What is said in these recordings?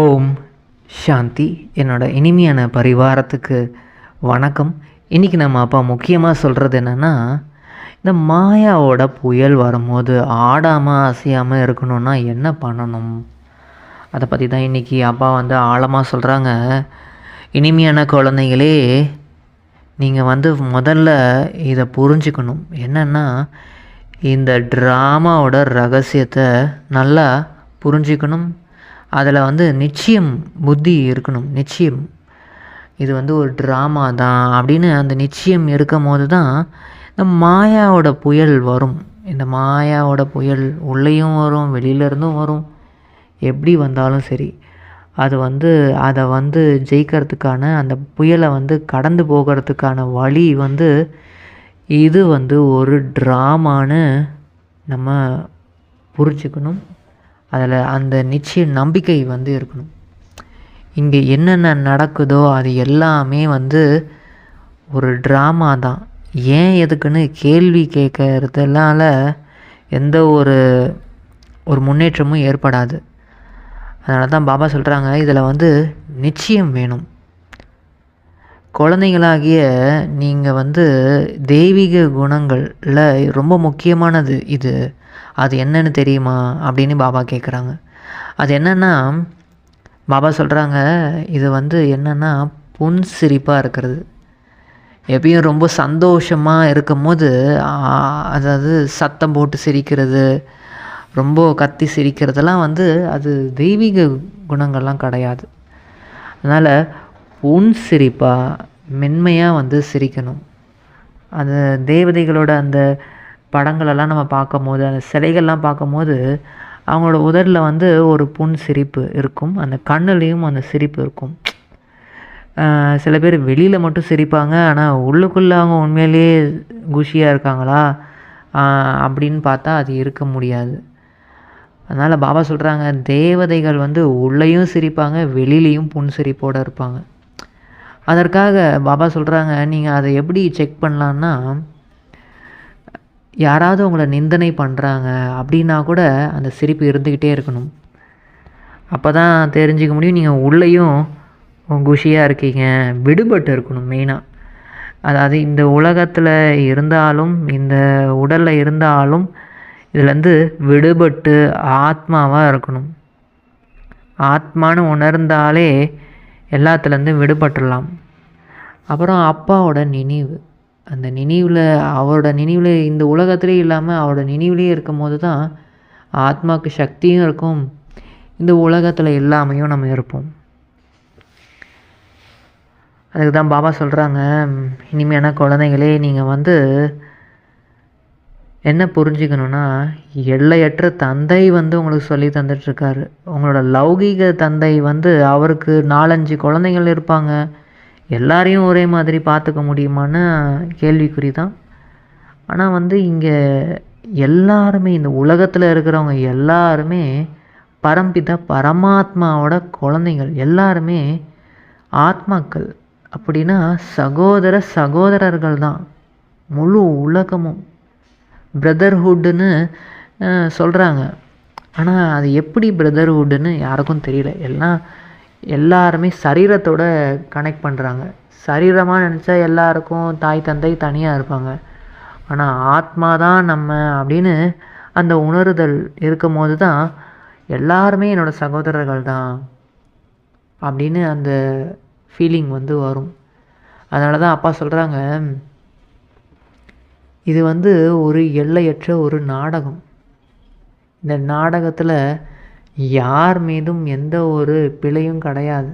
ஓம் சாந்தி. என்னோட இனிமையான பரிவாரத்துக்கு வணக்கம். இன்றைக்கி நம்ம அப்பா முக்கியமாக சொல்கிறது என்னென்னா இந்த மாயாவோட புயல் வரும்போது ஆடாமல் அசையாமல் இருக்கணும்னா என்ன பண்ணணும்? அதை பற்றி தான் இன்றைக்கி அப்பா வந்து ஆழமாக சொல்கிறாங்க இனிமையான குழந்தைங்களே நீங்கள் வந்து முதல்ல இதை புரிஞ்சுக்கணும். என்னென்னா இந்த ட்ராமாவோட ரகசியத்தை நல்லா புரிஞ்சுக்கணும். அதில் வந்து நிச்சயம் புத்தி இருக்கணும் நிச்சயம். இது வந்து ஒரு ட்ராமா தான் அப்படின்னு அந்த நிச்சயம் இருக்கும் போது தான் இந்த மாயாவோட புயல் வரும். இந்த மாயாவோட புயல் உள்ளேயும் வரும் வெளியிலேருந்தும் வரும். எப்படி வந்தாலும் சரி. அது வந்து அதை வந்து ஜெயிக்கிறதுக்கான அந்த புயலை வந்து கடந்து போகிறதுக்கான வழி வந்து இது வந்து ஒரு ட்ராமான்னு நம்ம புரிஞ்சுக்கணும். அதில் அந்த நிச்சய நம்பிக்கை வந்து இருக்கணும். இங்கே என்னென்ன நடக்குதோ அது எல்லாமே வந்து ஒரு ட்ராமா தான். ஏன் எதுக்குன்னு கேள்வி கேட்கறதுனால எந்த ஒரு ஒரு முன்னேற்றமும் ஏற்படாது. அதனால தான் பாபா சொல்கிறாங்க இதில் வந்து நிச்சயம் வேணும். குழந்தைங்களாகிய நீங்கள் வந்து தெய்வீக குணங்களில் ரொம்ப முக்கியமானது இது. அது என்னன்னு தெரியுமா? அப்படின்னு பாபா கேட்குறாங்க அது என்னென்னா பாபா சொல்கிறாங்க இது வந்து என்னென்னா புன் சிரிப்பாக இருக்கிறது. எப்பயும் ரொம்ப சந்தோஷமாக இருக்கும்போது அதாவது சத்தம் போட்டு சிரிக்கிறது ரொம்ப கத்தி சிரிக்கிறதெல்லாம் வந்து அது தெய்வீக குணங்கள்லாம் கிடையாது. அதனால் உன் சிரிப்பாக மென்மையாக வந்து சிரிக்கணும். அந்த தேவதைகளோட அந்த படங்களெல்லாம் நம்ம பார்க்கும்போது அந்த சிலைகள்லாம் பார்க்கும்போது அவங்களோட உதரில் வந்து ஒரு புன் சிரிப்பு இருக்கும். அந்த கண்ணுலேயும் அந்த சிரிப்பு இருக்கும். சில பேர் வெளியில் மட்டும் சிரிப்பாங்க ஆனால் உள்ளுக்குள்ளே அவங்க உண்மையிலேயே குஷியாக இருக்காங்களா? அப்படின்னு பார்த்தா அது இருக்க முடியாது. அதனால் பாபா சொல்கிறாங்க தேவதைகள் வந்து உள்ளேயும் சிரிப்பாங்க வெளியிலையும் புன் சிரிப்போடு இருப்பாங்க. அதற்காக பாபா சொல்கிறாங்க நீங்கள் அதை எப்படி செக் பண்ணலான்னா யாராவது உங்களை நிந்தனை பண்ணுறாங்க அப்படின்னா கூட அந்த சிரிப்பு இருந்துக்கிட்டே இருக்கணும். அப்போ தான் தெரிஞ்சிக்க முடியும் நீங்கள் உள்ளேயும் குஷியாக இருக்கீங்க விடுபட்டு இருக்கணும் மெயினாக அதாவது இந்த உலகத்தில் இருந்தாலும் இந்த உடலில் இருந்தாலும் இதுலேருந்து விடுபட்டு ஆத்மாவாக இருக்கணும். ஆத்மானு உணர்ந்தாலே எல்லாத்துலேருந்தும் விடுபட்டுடலாம். அப்புறம் அப்பாவோட நினைவு. அந்த நினைவில் அவரோட நினைவில் இந்த உலகத்திலே இல்லாமல் அவரோட நினைவுலேயே இருக்கும் போது தான் ஆத்மாவுக்கு சக்தியும் இருக்கும். இந்த உலகத்தில் எல்லாமையும் நம்ம இருப்போம். அதுக்கு தான் பாபா சொல்கிறாங்க இனிமையான குழந்தைங்களே நீங்கள் வந்து என்ன புரிஞ்சுக்கணுன்னா எல்லையற்ற தந்தை வந்து உங்களுக்கு சொல்லி தந்துட்டுருக்காரு. உங்களோட லௌகீக தந்தை வந்து அவருக்கு நாலஞ்சு குழந்தைங்கள் இருப்பாங்க. எல்லாரையும் ஒரே மாதிரி பார்த்துக்க முடியுமான்னு கேள்விக்குறி தான் ஆனால் வந்து இங்கே எல்லாருமே இந்த உலகத்தில் இருக்கிறவங்க எல்லாருமே பரம்பிதா பரமாத்மாவோட குழந்தைகள். எல்லாருமே ஆத்மாக்கள். அப்படின்னா சகோதர சகோதரர்கள் தான் முழு உலகமும். பிரதர்ஹுட்டுன்னு சொல்கிறாங்க ஆனால் அது எப்படி பிரதர்ஹுட்டுன்னு யாருக்கும் தெரியல. எல்லாம் எல்லாருமே சரீரத்தோட கனெக்ட் பண்ணுறாங்க சரீரமாக நினச்சா எல்லாருக்கும் தாய் தந்தை தனியாக இருப்பாங்க. ஆனால் ஆத்மா தான் நம்ம அப்படின்னு அந்த உணருதல் இருக்கும் போது தான் எல்லாருமே என்னோடய சகோதரர்கள் தான் அப்படின்னு அந்த ஃபீலிங் வந்து வரும். அதனால தான் அப்பா சொல்கிறாங்க இது வந்து ஒரு எல்லையற்ற ஒரு நாடகம். இந்த நாடகத்தில் யார் மீதும் எந்த ஒரு பிழையும் கிடையாது.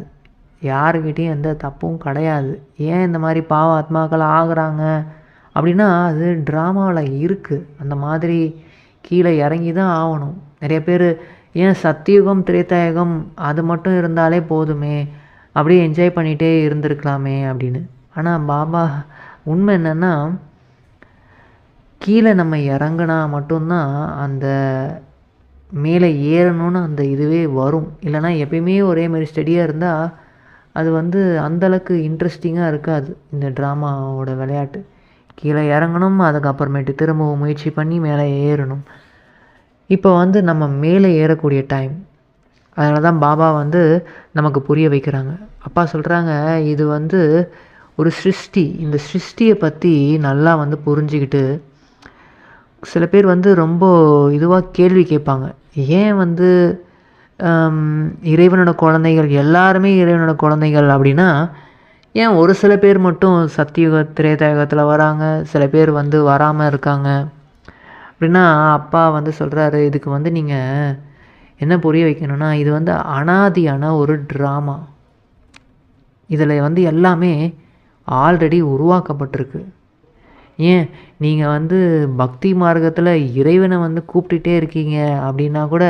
யாருக்கிட்டேயும் எந்த தப்பும் கிடையாது. ஏன் இந்த மாதிரி பாவ ஆத்மாக்கள் ஆகுறாங்க? அப்படின்னா அது ட்ராமாவில் இருக்குது அந்த மாதிரி கீழே இறங்கி தான் ஆகணும். நிறைய பேர் ஏன் சத்தியுகம் திரேத்தாயுகம் அது மட்டும் இருந்தாலே போதுமே அப்படியே என்ஜாய் பண்ணிகிட்டே இருந்திருக்கலாமே அப்படின்னு. ஆனால் பாபா உண்மை என்னென்னா கீழே நம்ம இறங்கினா மட்டும்தான் அந்த மேலே ஏறணும்னு அந்த இதுவே வரும். இல்லைனா எப்பயுமே ஒரே மாதிரி ஸ்டடியாக இருந்தால் அது வந்து அந்தளவுக்கு இன்ட்ரெஸ்டிங்காக இருக்காது இந்த ட்ராமாவோட விளையாட்டு. கீழே இறங்கணும் அதுக்கப்புறமேட்டு திரும்பவும் முயற்சி பண்ணி மேலே ஏறணும். இப்போ வந்து நம்ம மேலே ஏறக்கூடிய டைம் அதனால தான் பாபா வந்து நமக்கு புரிய வைக்கிறாங்க. அப்பா சொல்கிறாங்க இது வந்து ஒரு சிருஷ்டி. இந்த சிருஷ்டியை பற்றி நல்லா வந்து புரிஞ்சுக்கிட்டு சில பேர் வந்து ரொம்ப இதுவாக கேள்வி கேட்பாங்க. ஏன் வந்து இறைவனோட குழந்தைகள் எல்லாருமே இறைவனோட குழந்தைகள் அப்படின்னா ஏன் ஒரு சில பேர் மட்டும் சத்தியுக திரேதாயுகத்தில் வராங்க சில பேர் வந்து வராமல் இருக்காங்க? அப்படின்னா அப்பா வந்து சொல்கிறாரு இதுக்கு வந்து நீங்கள் என்ன புரிய வைக்கணும்னா இது வந்து அனாதியான ஒரு ட்ராமா இதில் வந்து எல்லாமே ஆல்ரெடி உருவாக்கப்பட்டிருக்கு. ஏன்? நீங்கள் வந்து பக்தி மார்க்கத்தில் இறைவனை வந்து கூப்பிட்டுட்டே இருக்கீங்க அப்படின்னா கூட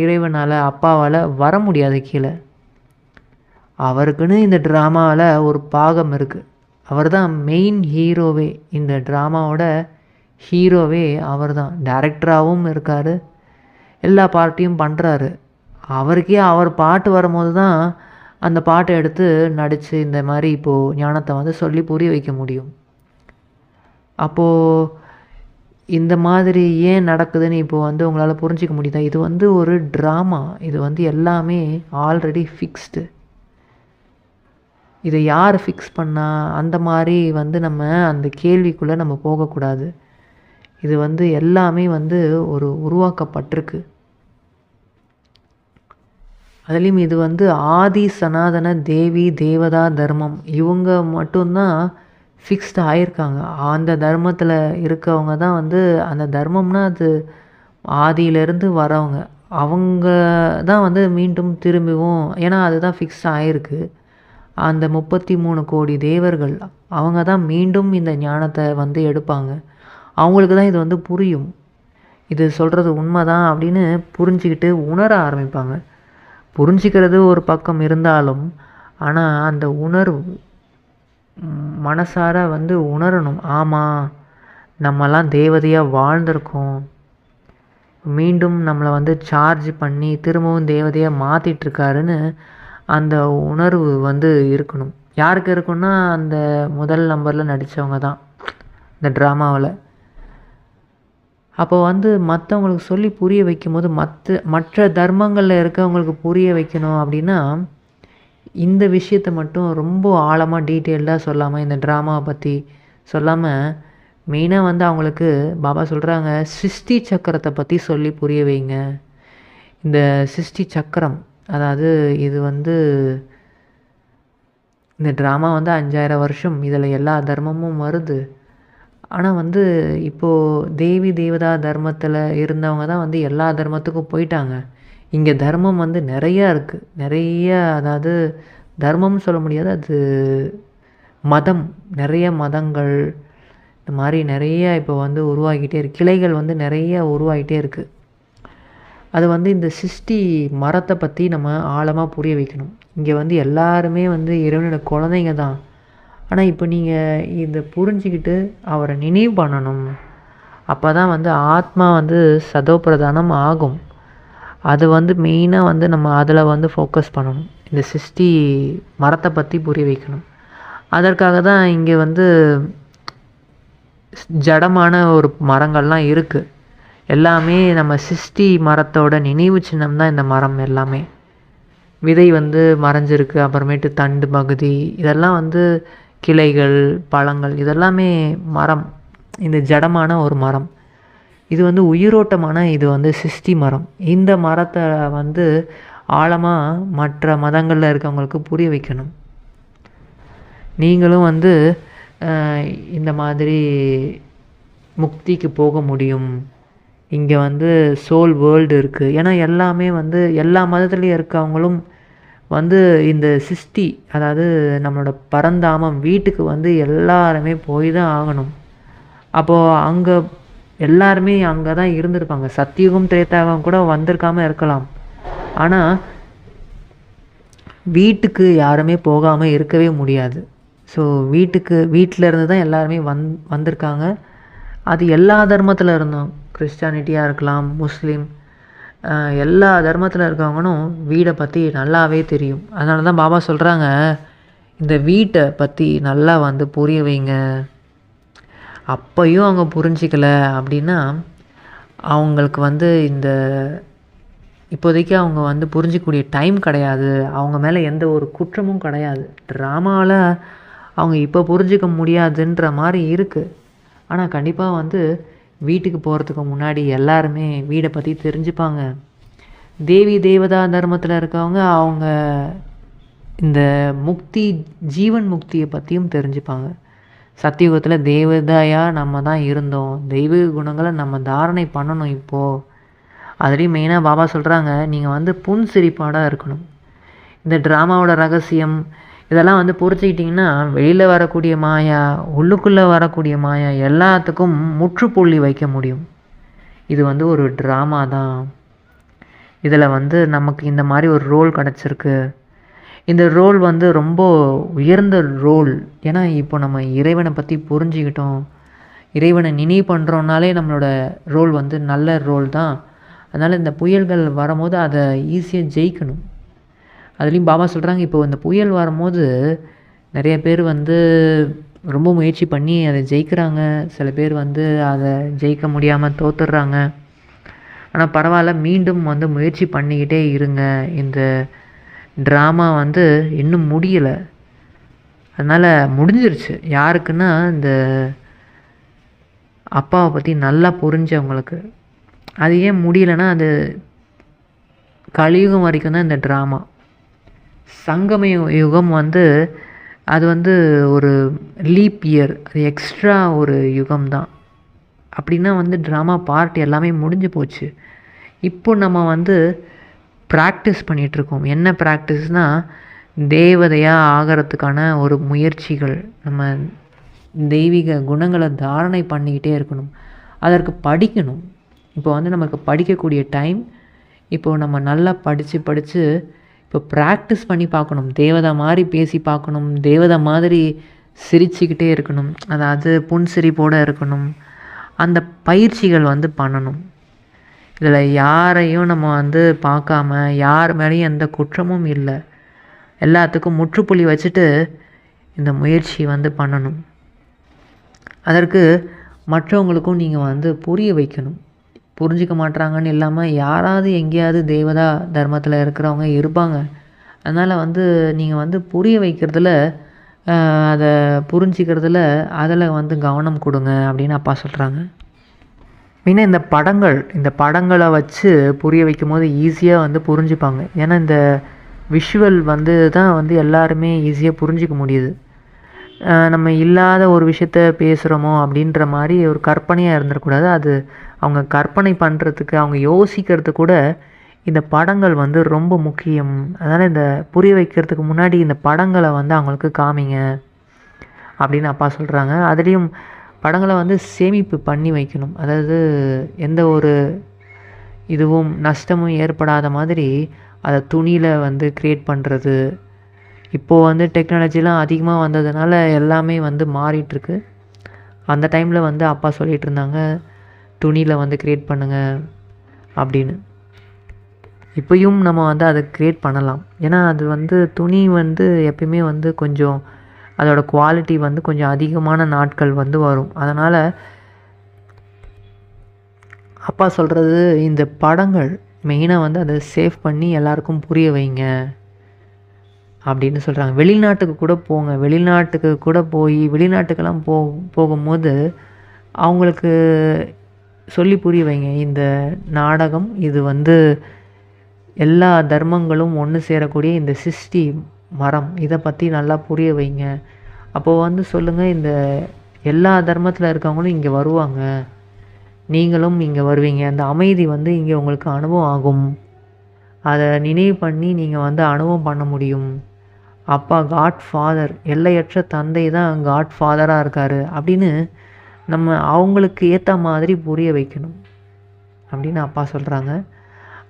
இறைவனால் அப்பாவால் வர முடியாது கீழே. அவருக்குன்னு இந்த ட்ராமாவில் ஒரு பாகம் இருக்குது அவர் தான் மெயின் ஹீரோவே இந்த ட்ராமாவோட ஹீரோவே அவர் தான் டேரக்டராகவும் இருக்கார். எல்லா பார்ட்டியும் பண்ணுறாரு அவருக்கே அவர் பாட்டு வரும்போது தான் அந்த பாட்டை எடுத்து நடித்து இந்த மாதிரி இப்போது ஞானத்தை வந்து சொல்லி புரிய வைக்க முடியும். அப்போது இந்த மாதிரி ஏன் நடக்குதுன்னு இப்போது வந்து உங்களால் புரிஞ்சிக்க முடியுதா? இது வந்து ஒரு ட்ராமா இது வந்து எல்லாமே ஆல்ரெடி ஃபிக்ஸ்டு இதை யார் ஃபிக்ஸ் பண்ணா? அந்த மாதிரி வந்து நம்ம அந்த கேள்விக்குள்ளே நம்ம போகக்கூடாது. இது வந்து எல்லாமே வந்து ஒரு உருவாக்கப்பட்டிருக்கு. அதுலேயும் இது வந்து ஆதி சனாதன தேவி தேவதா தர்மம். இவங்க மட்டும்தான் ஃபிக்ஸ்டு ஆகியிருக்காங்க அந்த தர்மத்தில் இருக்கவங்க தான் வந்து அந்த தர்மம்னா அது ஆதியிலேருந்து வரவங்க. அவங்க தான் வந்து மீண்டும் திரும்பவும் ஏன்னா அதுதான் ஃபிக்ஸ் ஆகிருக்கு அந்த முப்பத்தி மூணு கோடி தேவர்கள் அவங்க தான் மீண்டும் இந்த ஞானத்தை வந்து எடுப்பாங்க. அவங்களுக்கு தான் இது வந்து புரியும். இது சொல்கிறது உண்மை தான் அப்படின்னு புரிஞ்சுக்கிட்டு உணர ஆரம்பிப்பாங்க. புரிஞ்சுக்கிறது ஒரு பக்கம் இருந்தாலும் ஆனால் அந்த உணர்வு மனசார வந்து உணரணும். ஆமாம் நம்மலாம் தேவதையாக வாழ்ந்திருக்கோம். மீண்டும் நம்மளை வந்து சார்ஜ் பண்ணி திரும்பவும் தேவதையாக மாற்றிட்டுருக்காருன்னு அந்த உணர்வு வந்து இருக்கணும். யாருக்கு இருக்குன்னா அந்த முதல் நம்பரில் நடித்தவங்க தான் இந்த ட்ராமாவில் அப்போ வந்து மற்றவங்களுக்கு சொல்லி புரிய வைக்கும்போது மற்ற மற்ற தர்மங்களில் இருக்கவங்களுக்கு புரிய வைக்கணும் அப்படின்னா இந்த விஷயத்தை மட்டும் ரொம்ப ஆழமாக டீட்டெயில்டாக சொல்லாமல் இந்த ட்ராமாவை பற்றி சொல்லாமல் மெயினாக வந்து அவங்களுக்கு பாபா சொல்கிறாங்க சிருஷ்டி சக்கரத்தை பற்றி சொல்லி புரிய வைங்க. இந்த சிருஷ்டி சக்கரம் அதாவது இது வந்து இந்த ட்ராமா வந்து அஞ்சாயிரம் வருஷம் இதில் எல்லா தர்மமும் வருது. ஆனால் வந்து இப்போது தேவி தேவதா தர்மத்தில் இருந்தவங்க தான் வந்து எல்லா தர்மத்துக்கும் போயிட்டாங்க. இங்கே தர்மம் வந்து நிறையா இருக்குது நிறைய அதாவது தர்மம்னு சொல்ல முடியாது அது மதம். நிறைய மதங்கள் இந்த மாதிரி நிறைய இப்போ வந்து உருவாகிட்டே இருக்கு. கிளைகள் வந்து நிறைய உருவாகிட்டே இருக்குது அது வந்து இந்த சிஷ்டி மரத்தை பற்றி நம்ம ஆழமாக புரிய வைக்கணும். இங்கே வந்து எல்லாருமே வந்து இறைவனோட குழந்தைங்க தான். ஆனால் இப்போ நீங்கள் இதை புரிஞ்சுக்கிட்டு அவரை நினைவு பண்ணணும். அப்போ தான் வந்து ஆத்மா வந்து சதோப்பிரதானம் ஆகும். அது வந்து மெயினாக வந்து நம்ம அதில் வந்து ஃபோக்கஸ் பண்ணணும். இந்த சிருஷ்டி மரத்தை பற்றி புரிய வைக்கணும். அதற்காக தான் இங்கே வந்து ஜடமான ஒரு மரங்கள்லாம் இருக்குது எல்லாமே நம்ம சிஷ்டி மரத்தோட நினைவு சின்னம் தான் இந்த மரம் எல்லாமே. விதை வந்து மறைஞ்சிருக்கு அப்புறமேட்டு தண்டு பகுதி இதெல்லாம் வந்து கிளைகள் பழங்கள் இதெல்லாமே மரம். இந்த ஜடமான ஒரு மரம். இது வந்து உயிரோட்டமான இது வந்து சிஸ்டி மரம். இந்த மரத்தை வந்து ஆழமாக மற்ற மதங்களில் இருக்கவங்களுக்கு புரிய வைக்கணும். நீங்களும் வந்து இந்த மாதிரி முக்திக்கு போக முடியும். இங்கே வந்து சோல் வேர்ல்டு இருக்குது ஏன்னா எல்லாமே வந்து எல்லா மதத்துலேயும் இருக்கவங்களும் வந்து இந்த சிஷ்டி அதாவது நம்மளோட பரந்தாமம் வீட்டுக்கு வந்து எல்லாருமே போய் தான் ஆகணும். அப்போது அங்கே எல்லாருமே அங்கே தான் இருந்திருப்பாங்க. சத்தியுகம் திரேதாகம் கூட வந்திருக்காமல் இருக்கலாம். ஆனால் வீட்டுக்கு யாருமே போகாமல் இருக்கவே முடியாது. ஸோ வீட்டுக்கு வீட்டில் இருந்து தான் எல்லாருமே வந் வந்திருக்காங்க. அது எல்லா தர்மத்தில் இருந்தோம். கிறிஸ்டானிட்டியாக இருக்கலாம் முஸ்லீம் எல்லா தர்மத்தில் இருக்கவங்களும் வீடை பற்றி நல்லாவே தெரியும். அதனால தான் பாபா சொல்கிறாங்க இந்த வீட்டை பற்றி நல்லா வந்து புரிய வைங்க. அப்பையும் அவங்க புரிஞ்சிக்கல அப்படின்னா அவங்களுக்கு வந்து இந்த இப்போதைக்கு அவங்க வந்து புரிஞ்சிக்கக்கூடிய டைம் கிடையாது. அவங்க மேலே எந்த ஒரு குற்றமும் கிடையாது. ட்ராமாவில் அவங்க இப்போ புரிஞ்சிக்க முடியாதுன்ற மாதிரி இருக்குது ஆனால் கண்டிப்பாக வந்து வீட்டுக்கு போகிறதுக்கு முன்னாடி எல்லாருமே வீடை பற்றி தெரிஞ்சுப்பாங்க. தேவி தேவதா தர்மத்தில் இருக்கவங்க அவங்க இந்த முக்தி ஜீவன் முக்தியை பற்றியும் தெரிஞ்சுப்பாங்க. சத்தியுகத்தில் தேவதையாக நம்ம தான் இருந்தோம். தெய்வீக குணங்களை நம்ம தாரணை பண்ணணும் இப்போது அதுலேயும் மெயினாக பாபா சொல்கிறாங்க நீங்கள் வந்து புன் சிரிப்பாடாக இருக்கணும். இந்த ட்ராமாவோட ரகசியம் இதெல்லாம் வந்து பொறிச்சிக்கிட்டிங்கன்னா வெளியில் வரக்கூடிய மாயா உள்ளுக்குள்ளே வரக்கூடிய மாயா எல்லாத்துக்கும் முற்றுப்புள்ளி வைக்க முடியும். இது வந்து ஒரு ட்ராமா தான். இதில் வந்து நமக்கு இந்த மாதிரி ஒரு ரோல் கிடச்சிருக்கு. இந்த ரோல் வந்து ரொம்ப உயர்ந்த ரோல் ஏன்னா இப்போ நம்ம இறைவனை பற்றி புரிஞ்சுக்கிட்டோம். இறைவனை நினைவு பண்ணுறோன்னாலே நம்மளோட ரோல் வந்து நல்ல ரோல் தான். அதனால் இந்த புயல்கள் வரும்போது அதை ஈஸியாக ஜெயிக்கணும். அதுலேயும் பாபா சொல்கிறாங்க இப்போ இந்த புயல் வரும்போது நிறைய பேர் வந்து ரொம்ப முயற்சி பண்ணி அதை ஜெயிக்கிறாங்க. சில பேர் வந்து அதை ஜெயிக்க முடியாமல் தோத்துடுறாங்க. ஆனால் பரவாயில்ல மீண்டும் வந்து முயற்சி பண்ணிக்கிட்டே இருங்க. இந்த ட்ராமா வந்து இன்னும் முடியலை. அதனால் முடிஞ்சிருச்சு. யாருக்குன்னா இந்த அப்பாவை பற்றி நல்லா புரிஞ்சவங்களுக்கு. அது ஏன் முடியலைன்னா அது கலியுகம் வரைக்கும் தான் இந்த ட்ராமா சங்கம யுகம் வந்து அது வந்து ஒரு லீப் இயர் அது எக்ஸ்ட்ரா ஒரு யுகம் தான். அப்படின்னா வந்து ட்ராமா பார்ட் எல்லாமே முடிஞ்சு போச்சு. இப்போ நம்ம வந்து ப்ராக்டிஸ் பண்ணிகிட்ருக்கோம் என்ன ப்ராக்டிஸ்னால் தேவதையாக ஆகிறதுக்கான ஒரு முயற்சிகள். நம்ம தெய்வீக குணங்களை தாரணை பண்ணிக்கிட்டே இருக்கணும். அதற்கு படிக்கணும். இப்போ வந்து நமக்கு படிக்கக்கூடிய டைம் இப்போது நம்ம நல்லா படித்து படித்து இப்போ ப்ராக்டிஸ் பண்ணி பார்க்கணும். தேவதை மாதிரி பேசி பார்க்கணும். தேவதை மாதிரி சிரிச்சுக்கிட்டே இருக்கணும். அதாவது புன்சிரிப்போடு இருக்கணும். அந்த பயிற்சிகள் வந்து பண்ணணும். இதில் யாரையும் நம்ம வந்து பார்க்காம யார் மேலேயும் எந்த குற்றமும் இல்லை. எல்லாத்துக்கும் முற்றுப்புள்ளி வச்சுட்டு இந்த முயற்சி வந்து பண்ணணும். அதற்கு மற்றவங்களுக்கும் நீங்கள் வந்து புரிய வைக்கணும். புரிஞ்சிக்க மாட்றாங்கன்னு இல்லாமல் யாராவது எங்கேயாவது தேவதா தர்மத்தில் இருக்கிறவங்க இருப்பாங்க. அதனால் வந்து நீங்கள் வந்து புரிய வைக்கிறதுல அதை புரிஞ்சிக்கிறதுல அதில் வந்து கவனம் கொடுங்க அப்படின்னு அப்பா சொல்கிறாங்க மெயினாக இந்த படங்கள் இந்த படங்களை வச்சு புரிய வைக்கும் போது ஈஸியாக வந்து புரிஞ்சுப்பாங்க. ஏன்னா இந்த விஷுவல் வந்து தான் வந்து எல்லாருமே ஈஸியாக புரிஞ்சிக்க முடியுது. நம்ம இல்லாத ஒரு விஷயத்த பேசுகிறோமோ அப்படின்ற மாதிரி ஒரு கற்பனையாக இருந்துடக்கூடாது அது அவங்க கற்பனை பண்ணுறதுக்கு அவங்க யோசிக்கிறது கூட இந்த படங்கள் வந்து ரொம்ப முக்கியம். அதனால் இந்த புரிய வைக்கிறதுக்கு முன்னாடி இந்த படங்களை வந்து அவங்களுக்கு காமிங்க அப்படின்னு அப்பா சொல்கிறாங்க அதுலேயும் படங்களை வந்து சேமிப்பு பண்ணி வைக்கணும். அதாவது எந்த ஒரு இதுவும் நஷ்டமும் ஏற்படாத மாதிரி அதை துணியில் வந்து க்ரியேட் பண்ணுறது இப்போது வந்து டெக்னாலஜிலாம் அதிகமாக வந்ததுனால எல்லாமே வந்து மாறிட்டுருக்கு. அந்த டைமில் வந்து அப்பா சொல்லிகிட்டு இருந்தாங்க துணியில் வந்து க்ரியேட் பண்ணுங்கள் அப்படின்னு. இப்போயும் நம்ம வந்து அதை க்ரியேட் பண்ணலாம். ஏன்னா அது வந்து துணி வந்து எப்பயுமே வந்து கொஞ்சம் அதோடய குவாலிட்டி வந்து கொஞ்சம் அதிகமான நாட்கள் வந்து வரும். அதனால் அப்பா சொல்கிறது இந்த படங்கள் மெயினாக வந்து அதை சேவ் பண்ணி எல்லாருக்கும் புரிய வைங்க அப்படின்னு சொல்கிறாங்க வெளிநாட்டுக்கு கூட போங்க. வெளிநாட்டுக்கு கூட போய் வெளிநாட்டுக்கெல்லாம் போ போகும்போது அவங்களுக்கு சொல்லி புரிய வைங்க. இந்த நாடகம் இது வந்து எல்லா தர்மங்களும் ஒன்று சேரக்கூடிய இந்த சிஸ்டி மரம் இதை பற்றி நல்லா புரிய வைங்க. அப்போது வந்து சொல்லுங்கள் இந்த எல்லா தர்மத்தில் இருக்கவங்களும் இங்கே வருவாங்க. நீங்களும் இங்கே வருவீங்க. அந்த அமைதி வந்து இங்கே உங்களுக்கு அனுபவம் ஆகும். அதை நினைவு பண்ணி நீங்கள் வந்து அனுபவம் பண்ண முடியும். அப்பா காட் ஃபாதர் எல்லையற்ற தந்தை தான் காட் ஃபாதராக இருக்கார் அப்படின்னு நம்ம அவங்களுக்கு ஏற்ற மாதிரி புரிய வைக்கணும் அப்படின்னு அப்பா சொல்கிறாங்க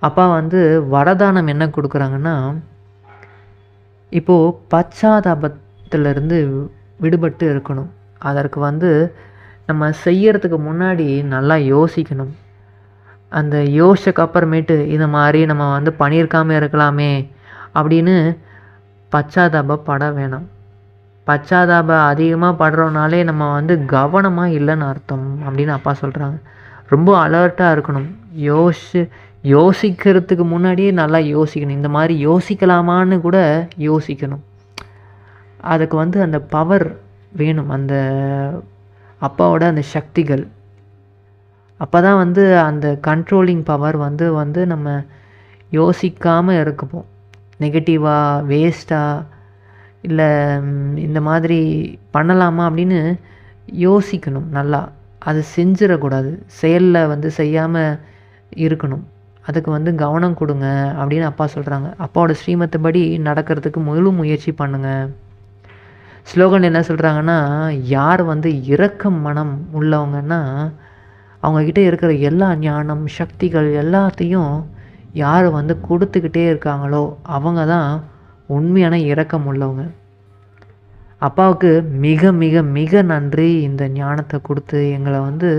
அப்பா வந்து வரதானம் என்ன கொடுக்குறாங்கன்னா இப்போது பச்சாதாபத்திலிருந்து விடுபட்டு இருக்கணும். அதற்கு வந்து நம்ம செய்யறதுக்கு முன்னாடி நல்லா யோசிக்கணும். அந்த யோசிச்சக்கு அப்புறமேட்டு இந்த மாதிரி நம்ம வந்து பண்ணியிருக்காம இருக்கலாமே அப்படின்னு பச்சாதாபப்பட வேணாம். பச்சாதாப அதிகமாக படுறோனாலே நம்ம வந்து கவனமாக இல்லைன்னு அர்த்தம் அப்படின்னு அப்பா சொல்கிறாங்க ரொம்ப அலர்ட்டாக இருக்கணும். யோசிச்சு யோசிக்கிறதுக்கு முன்னாடியே நல்லா யோசிக்கணும். இந்த மாதிரி யோசிக்கலாமான்னு கூட யோசிக்கணும். அதுக்கு வந்து அந்த பவர் வேணும். அந்த அப்பாவோட அந்த சக்திகள். அப்போ தான் வந்து அந்த கண்ட்ரோலிங் பவர் வந்து வந்து நம்ம யோசிக்காமல் இருக்கப்போம். நெகட்டிவாக வேஸ்ட்டாக இல்லை இந்த மாதிரி பண்ணலாமா அப்படின்னு யோசிக்கணும் நல்லா. அது செஞ்சிடக்கூடாது. செயலில் வந்து செய்யாமல் இருக்கணும். அதுக்கு வந்து கவனம் கொடுங்க அப்படின்னு அப்பா சொல்கிறாங்க அப்பாவோட ஸ்ரீமத்தபடி நடக்கிறதுக்கு முழு முயற்சி பண்ணுங்கள் ஸ்லோகன் என்ன சொல்கிறாங்கன்னா யார் வந்து இரக்கம் மனம் உள்ளவங்கன்னா அவங்கக்கிட்ட இருக்கிற எல்லா ஞானம் சக்திகள் எல்லாத்தையும் யார் வந்து கொடுத்துக்கிட்டே இருக்காங்களோ அவங்க தான் உண்மையான இரக்கம் உள்ளவங்க. அப்பாவுக்கு மிக மிக மிக நன்றி இந்த ஞானத்தை கொடுத்து எங்களை வந்து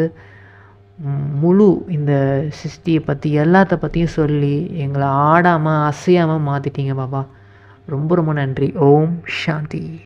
முழு இந்த சிருஷ்டியை பற்றி எல்லாத்த பற்றியும் சொல்லி எங்களை ஆடாமல் அசையாமல் மாற்றிட்டீங்க பாபா. ரொம்ப ரொம்ப நன்றி. ஓம் சாந்தி.